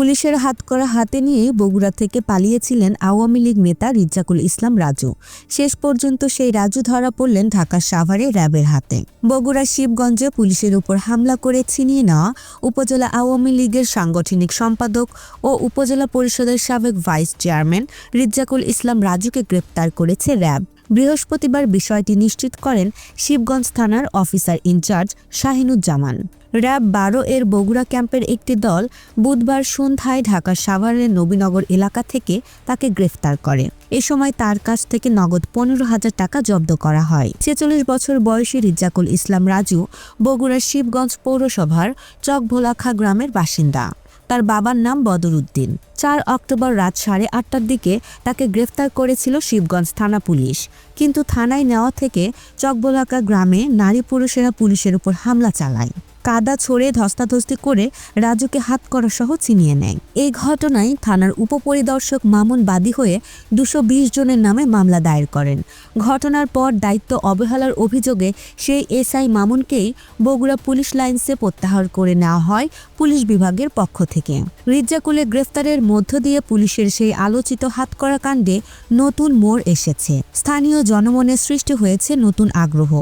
পুলিশের হাতকড়া হাতে নিয়ে বগুড়া থেকে পালিয়েছিলেন আওয়ামী লীগ নেতা রিজ্জাকুল ইসলাম রাজু। শেষ পর্যন্ত সেই রাজু ধরা পড়লেন ঢাকার সাভারে র্যাবের হাতে। বগুড়া শিবগঞ্জে পুলিশের উপর হামলা করে ছিনিয়ে নেওয়া উপজেলা আওয়ামী লীগের সাংগঠনিক সম্পাদক ও উপজেলা পরিষদের সাবেক ভাইস চেয়ারম্যান রিজ্জাকুল ইসলাম রাজুকে গ্রেপ্তার করেছে র্যাব। বৃহস্পতিবার বিষয়টি নিশ্চিত করেন শিবগঞ্জ থানার অফিসার ইনচার্জ শাহিনুজ্জামান। র্যাব বারো এর বগুড়া ক্যাম্পের একটি দল বুধবার সন্ধ্যায় ঢাকার সাভারের নবীনগর এলাকা থেকে তাকে গ্রেফতার করে। এ সময় তার কাছ থেকে নগদ পনেরো হাজার টাকা জব্দ করা হয়। ছেচল্লিশ বছর বয়সী রিজ্জাকুল ইসলাম রাজু বগুড়ার শিবগঞ্জ পৌরসভার চকভোলাখা গ্রামের বাসিন্দা। তার বাবার নাম বদরুদ্দিন। চার অক্টোবর রাত সাড়ে আটটার দিকে তাকে গ্রেফতার করেছিল শিবগঞ্জ থানা পুলিশ। কিন্তু থানায় নেওয়া থেকে চকবলাকা গ্রামে নারী পুরুষেরা পুলিশের উপর হামলা চালায়। কাদা ছড়ে ধস্তাধস্তি করে রাজুকে হাত করা সহ ছিনিয়ে নেয়। এই ঘটনায় থানার উপপরিদর্শক মামুন বাদী হয়ে দুশো জনের নামে মামলা দায়ের করেন। ঘটনার পর দায়িত্ব অবহেলার অভিযোগে সেই এসআই মামুনকেই বগুড়া পুলিশ লাইন্সে প্রত্যাহার করে নেওয়া হয় পুলিশ বিভাগের পক্ষ থেকে। রিজ্জাকুলে গ্রেফতারের মধ্য দিয়ে পুলিশের সেই আলোচিত হাতকড়া কাণ্ডে নতুন মোড় এসেছে। স্থানীয় জনমনে সৃষ্টি হয়েছে নতুন আগ্রহ।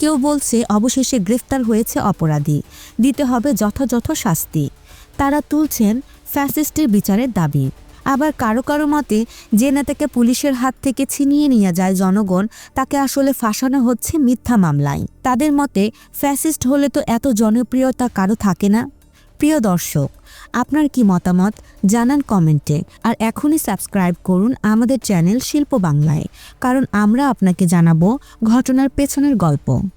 কেউ বলছে অবশেষে গ্রেফতার হয়েছে অপরাধী। দিতে হবে যথাযথ শাস্তি। তারা তুলছেন ফ্যাসিস্টের বিচারের দাবি। আবার কারও কারও মতে, যে নেতাকে পুলিশের হাত থেকে ছিনিয়ে নিয়ে যায় জনগণ, তাকে আসলে ফাঁসানো হচ্ছে মিথ্যা মামলায়। তাদের মতে, ফ্যাসিস্ট হলে তো এত জনপ্রিয়তা কারও থাকে না। প্রিয় দর্শক, আপনার কি মতামত? জানান কমেন্টে। আর এখনই সাবস্ক্রাইব করুন আমাদের চ্যানেল শিল্প বাংলায়, কারণ আমরা আপনাকে জানাব ঘটনার পেছনের গল্প।